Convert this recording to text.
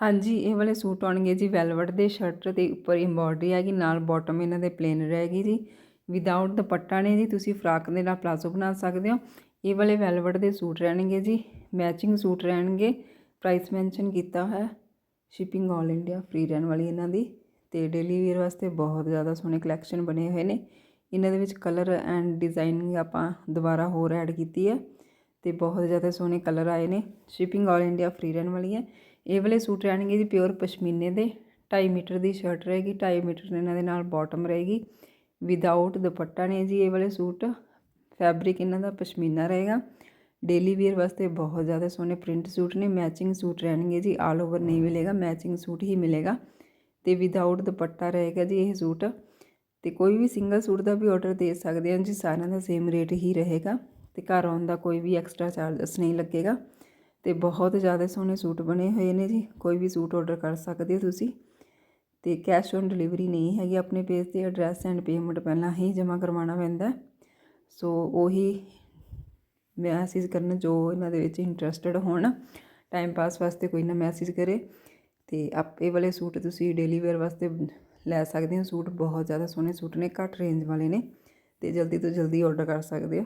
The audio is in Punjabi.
ਹਾਂਜੀ, ਇਹ ਵਾਲੇ ਸੂਟ ਆਉਣਗੇ ਜੀ ਵੈਲਵਟ ਦੇ ਸ਼ਰਟ ਦੇ ਉੱਪਰ ਐਮਬੋਡਰੀ ਹੈਗੀ, ਨਾਲ ਬਾਟਮ ਇਹਨਾਂ ਦੇ ਪਲੇਨ ਰਹੇਗੀ ਜੀ। ਵਿਦਆਊਟ ਦੁਪੱਟਾ ਨੇ ਜੀ, ਤੁਸੀਂ ਫਰਾਕ ਦੇ ਨਾਲ ਪਲਾਜ਼ੋ ਬਣਾ ਸਕਦੇ ਹੋ। ਇਹ ਵਾਲੇ ਵੈਲਵਟ ਦੇ ਸੂਟ ਰਹਿਣਗੇ ਜੀ ਮੈਚਿੰਗ ਸੂਟ ਰਹਿਣਗੇ। ਪ੍ਰਾਈਸ ਮੈਂਸ਼ਨ ਕੀਤਾ ਹੋਇਆ ਸ਼ਿਪਿੰਗ ਆਲ ਇੰਡੀਆ ਫ੍ਰੀ ਰਹਿਣ ਵਾਲੀ ਇਹਨਾਂ ਦੀ। ਤੇ ਡੇਲੀ ਵੇਅਰ ਵਾਸਤੇ ਬਹੁਤ ਜ਼ਿਆਦਾ ਸੋਹਣੇ ਕਲੈਕਸ਼ਨ ਬਣੇ ਹੋਏ ਨੇ। ਇਹਨਾਂ ਦੇ ਵਿੱਚ ਕਲਰ ਐਂਡ ਡਿਜ਼ਾਈਨਿੰਗ ਆਪਾਂ ਦੁਬਾਰਾ ਹੋਰ ਐਡ ਕੀਤੀ ਹੈ। ਤੇ ਬਹੁਤ ਜ਼ਿਆਦਾ ਸੋਹਣੇ ਕਲਰ ਆਏ ਨੇ। ਸ਼ਿਪਿੰਗ ਆਲ ਇੰਡੀਆ ਫ੍ਰੀ ਰਹਿਣ ਵਾਲੀ ਹੈ। ਇਹ ਵਾਲੇ ਸੂਟ ਰਹਿਣਗੇ ਜੀ ਪਿਓਰ ਪਸ਼ਮੀਨੇ ਦੇ 2.5 ਮੀਟਰ ਦੀ ਸ਼ਰਟ ਰਹੇਗੀ 2.5 ਮੀਟਰ ਇਹਨਾਂ ਦੇ ਨਾਲ ਬਾਟਮ ਰਹੇਗੀ। ਵਿਦਆਊਟ ਦੁਪੱਟਾ ਨੇ ਜੀ ਇਹ ਵਾਲੇ ਸੂਟ ਫੈਬਰਿਕ ਇਹਨਾਂ ਦਾ ਪਸ਼ਮੀਨਾ ਰਹੇਗਾ। ਡੇਲੀ ਵੇਅਰ ਵਾਸਤੇ ਬਹੁਤ ਜ਼ਿਆਦਾ ਸੋਹਣੇ ਪ੍ਰਿੰਟ ਸੂਟ ਨੇ ਮੈਚਿੰਗ ਸੂਟ ਰਹਿਣਗੇ ਜੀ ਆਲ ਓਵਰ ਨਹੀਂ ਮਿਲੇਗਾ ਮੈਚਿੰਗ ਸੂਟ ਹੀ ਮਿਲੇਗਾ। ਤੇ ਵਿਦਆਊਟ ਦੁਪੱਟਾ ਰਹੇਗਾ ਜੀ ਇਹ ਸੂਟ। ਤੇ ਕੋਈ ਵੀ ਸਿੰਗਲ ਸੂਟ ਦਾ ਵੀ ਆਰਡਰ ਦੇ ਸਕਦੇ ਹਾਂ ਜੀ, ਸਾਰਿਆਂ ਦਾ ਸੇਮ ਰੇਟ ਹੀ ਰਹੇਗਾ। ਤੇ ਘਰ ਆਉਣ ਦਾ ਕੋਈ ਵੀ ਐਕਸਟਰਾ ਚਾਰਜਸ ਨਹੀਂ ਲੱਗੇਗਾ। ਤੇ ਬਹੁਤ ਜ਼ਿਆਦਾ ਸੋਹਣੇ ਸੂਟ ਬਣੇ ਹੋਏ ਨੇ ਜੀ। ਕੋਈ ਵੀ ਸੂਟ ਆਰਡਰ ਕਰ ਸਕਦੇ ਹੋ ਤੁਸੀਂ। ਤੇ ਕੈਸ਼ ਔਨ ਡਿਲੀਵਰੀ ਨਹੀਂ ਹੈਗੀ ਆਪਣੇ ਪੇਜ ਤੇ। ਐਡਰੈਸ ਐਂਡ ਪੇਮੈਂਟ ਪਹਿਲਾਂ ਹੀ ਜਮ੍ਹਾਂ ਕਰਵਾਉਣਾ ਪੈਂਦਾ। ਸੋ ਉਹੀ ਮੈਸੇਜ ਕਰਨ ਜੋ ਇਹਨਾਂ ਦੇ ਵਿੱਚ ਇੰਟਰਸਟਿਡ ਹੋਣ ਟਾਈਮ ਪਾਸ ਵਾਸਤੇ ਕੋਈ ਨਾ ਮੈਸੇਜ ਕਰੇ। ਤੇ ਆਪੇ ਵਾਲੇ ਸੂਟ ਤੁਸੀਂ ਡੇਲੀ ਵੇਅਰ ਵਾਸਤੇ ਲੈ ਸਕਦੇ ਹੋ। ਸੂਟ ਬਹੁਤ ਜ਼ਿਆਦਾ ਸੋਹਣੇ ਸੂਟ ਨੇ, ਘੱਟ ਰੇਂਜ ਵਾਲੇ ਨੇ। ਤੇ ਜਲਦੀ ਤੋਂ ਜਲਦੀ ਆਰਡਰ ਕਰ ਸਕਦੇ ਹੋ।